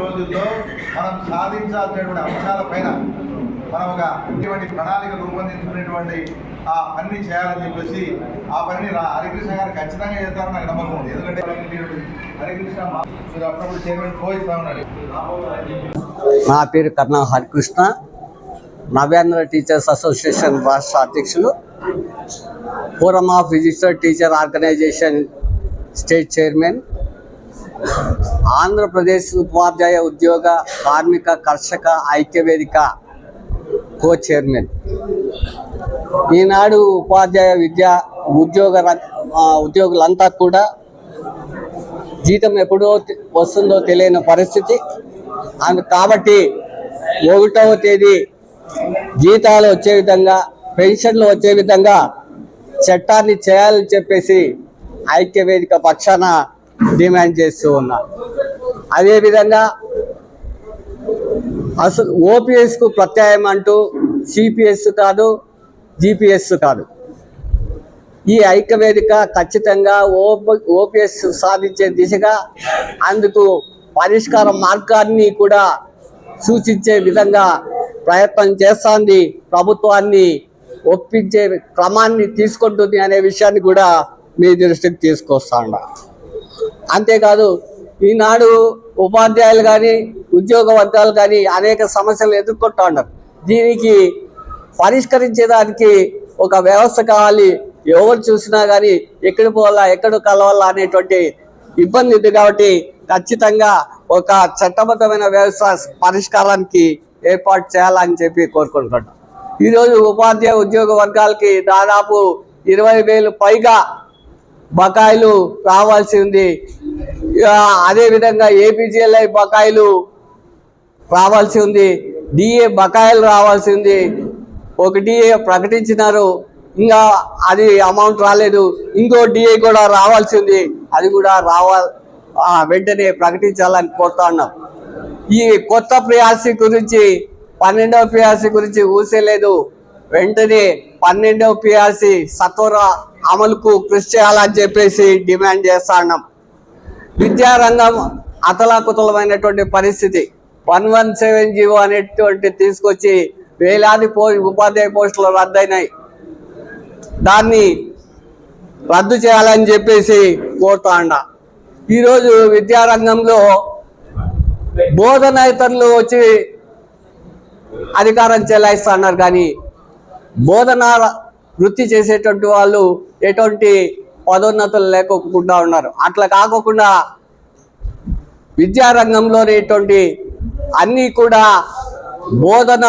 రోజుల్లో మనం సాధించాల్సినటువంటి అంశాల పైన మనం ఒక ఇటువంటి ప్రణాళిక రూపొందించుకునేటువంటి ఆ పనిని చేయాలని చెప్పేసి ఆ పనిని రా- హరికృష్ణ గారు ఖచ్చితంగా చేస్తారని నాకు నమ్మకం ఉంది. ఎందుకంటే హరికృష్ణ మీరు అప్పుడప్పుడు చైర్మన్ పోయిస్తా ఉన్నాడు. నా పేరు కర్ణ హరికృష్ణ. నవ్యాంధ్ర టీచర్స్ అసోసియేషన్ రాష్ట్ర అధ్యక్షులు. Forum of registered teacher organisation state chairman. Andhra Pradesh ఉపాధ్యాయ ఉద్యోగ కార్మిక కర్షక ఐక్యవేదిక కో చైర్మన్ ఈనాడు ఉపాధ్యాయ విద్యా ఉద్యోగ రం- ఉద్యోగులంతా కూడా జీతం ఎప్పుడో వస్తుందో తెలియని పరిస్థితి. అందు కాబట్టి ఒకటవ తేదీ జీతాలు వచ్చే విధంగా పెన్షన్లు వచ్చే విధంగా చట్టాన్ని చేయాలని చెప్పేసి ఐక్యవేదిక పక్షాన డిమాండ్ చేస్తూ ఉన్నా. అదేవిధంగా అసలు ఓపీఎస్కు ప్రత్యాయం అంటూ సిపిఎస్ కాదు జిపిఎస్ కాదు. ఈ ఐక్యవేదిక ఖచ్చితంగా ఓప ఓపీఎస్ సాధించే దిశగా అందుకు పరిష్కార మార్గాన్ని కూడా సూచించే విధంగా ప్రయత్నం చేస్తుంది. ప్రభుత్వాన్ని ఒప్పించే క్రమాన్ని తీసుకుంటుంది అనే విషయాన్ని కూడా మీ దృష్టికి తీసుకొస్తాను అంతేకాదు ఈనాడు ఉపాధ్యాయులు కానీ ఉద్యోగ వర్గాలు కానీ అనేక సమస్యలు ఎదుర్కొంటూ ఉన్నారు. దీనికి పరిష్కరించేదానికి ఒక వ్యవస్థ కావాలి. ఎవరు చూసినా కానీ ఎక్కడ పోవాలా ఎక్కడ కలవాలా అనేటువంటి ఇబ్బంది ఉంది కాబట్టి ఖచ్చితంగా ఒక చట్టబద్ధమైన వ్యవస్థ పరిష్కారానికి ఏర్పాటు చేయాలని చెప్పి కోరుకుంటున్నాం ఈరోజు ఉపాధ్యాయ ఉద్యోగ వర్గాలకి దాదాపు ఇరవై వేలు పైగా బకాయిలు రావాల్సి ఉంది ఆ, అదేవిధంగా ఏపీజీఎల్ఐ బకాయిలు రావాల్సి ఉంది డిఏ బకాయిలు రావాల్సి ఉంది ఒక డిఏ ప్రకటించినారు. ఇంకా అది అమౌంట్ రాలేదు. ఇంకో డిఏ కూడా రావాల్సి ఉంది అది కూడా రావాలి వెంటనే ప్రకటించాలని కోరుతా ఉన్నాం. ఈ కొత్త ప్రియాసి గురించి పన్నెండవ ప్రియాసి గురించి ఊసేలేదు వెంటనే పన్నెండవ పిఆర్సీ సత్వర అమలుకు కృషి చేయాలని చెప్పేసి డిమాండ్ చేస్తా ఉన్నాం. విద్యారంగం అతలాకుతలమైనటువంటి పరిస్థితి. వన్ వన్ సెవెన్ జీవో అనేటువంటి తీసుకొచ్చి వేలాది పో ఉపాధ్యాయ పోస్టులు రద్దయినాయి. దాన్ని రద్దు చేయాలని చెప్పేసి కోరుతా ఈరోజు విద్యారంగంలో బోధనేతరులు వచ్చి అధికారం చెల్లాయిస్తున్నారు కానీ బోధన వృత్తి చేసేటువంటి వాళ్ళు ఎటువంటి పదోన్నతులు లేకోకుండా ఉన్నారు. అట్లా కాకోకుండా విద్యారంగంలోనేటువంటి అన్నీ కూడా బోధన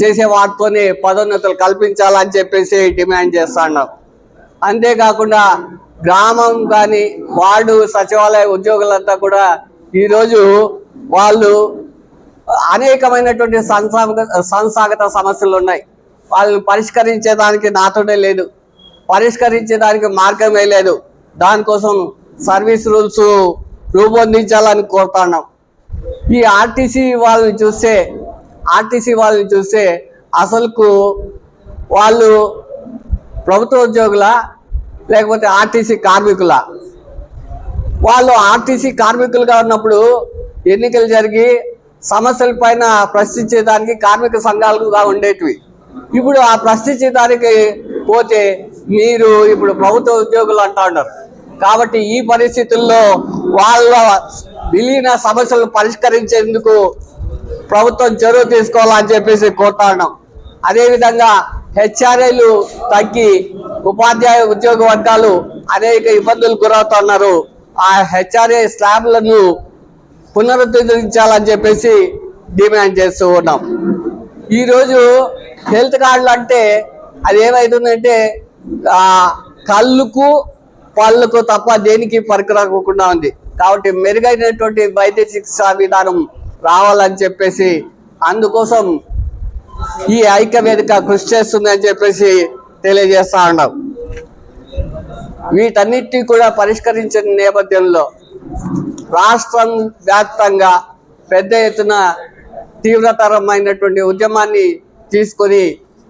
చేసే వాటితోనే పదోన్నతులు కల్పించాలని చెప్పేసి డిమాండ్ చేస్తున్నాం అంతేకాకుండా గ్రామం కానీ వార్డు సచివాలయ ఉద్యోగులంతా కూడా ఈరోజు వాళ్ళు అనేకమైనటువంటి సంస్థాగత సంస్థాగత సమస్యలు ఉన్నాయి వాళ్ళు పరిష్కరించేదానికి నాతోనే లేదు. పరిష్కరించేదానికి మార్గమే లేదు. దానికోసం సర్వీస్ రూల్స్ రూపొందించాలని కోరుతున్నాం. ఈ ఆర్టీసీ వాళ్ళని చూస్తే ఆర్టీసీ వాళ్ళని చూస్తే అసలుకు వాళ్ళు ప్రభుత్వ ఉద్యోగుల లేకపోతే ఆర్టీసీ కార్మికుల. వాళ్ళు ఆర్టీసీ కార్మికులుగా ఉన్నప్పుడు ఎన్నికలు జరిగి సమస్యల పైన ప్రశ్నించేదానికి కార్మిక సంఘాలుగా ఉండేటివి. ఇప్పుడు ఆ ప్రశ్నించేదానికి పోతే మీరు ఇప్పుడు ప్రభుత్వ ఉద్యోగులు అంటా ఉన్నారు. కాబట్టి ఈ పరిస్థితుల్లో వాళ్ళ విలీన సమస్యలను పరిష్కరించేందుకు ప్రభుత్వం చొరవ తీసుకోవాలని చెప్పేసి కోరుతా ఉన్నాం. అదేవిధంగా హెచ్ఆర్ఏలు తగ్గి ఉపాధ్యాయ ఉద్యోగ వర్గాలు అనేక ఇబ్బందులు గురవుతున్నారు ఆ హెచ్ఆర్ఏ స్లాబ్లను పునరుద్ధరించాలని చెప్పేసి డిమాండ్ చేస్తూ ఉన్నాం. ఈరోజు హెల్త్ కార్డులు అంటే అది ఏమవుతుందంటే కళ్ళుకు పళ్ళుకు తప్ప దేనికి పరికరాకుండా ఉంది. కాబట్టి మెరుగైనటువంటి వైద్య చికిత్సా విధానం రావాలని చెప్పేసి అందుకోసం ఈ ఐక్య వేదిక కృషి చేస్తుంది అని చెప్పేసి తెలియజేస్తా ఉన్నాం. వీటన్నిటిని కూడా పరిష్కరించిన నేపథ్యంలో రాష్ట్రం వ్యాప్తంగా పెద్ద ఎత్తున తీవ్రతరమైనటువంటి ఉద్యమాన్ని తీసుకొని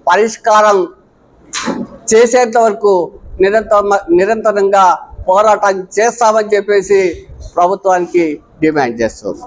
పరిష్కారం చేసేంత వరకు నిరంతర నిరంతరంగా పోరాటం చేస్తామని చెప్పేసి ప్రభుత్వానికి డిమాండ్ చేస్తుంది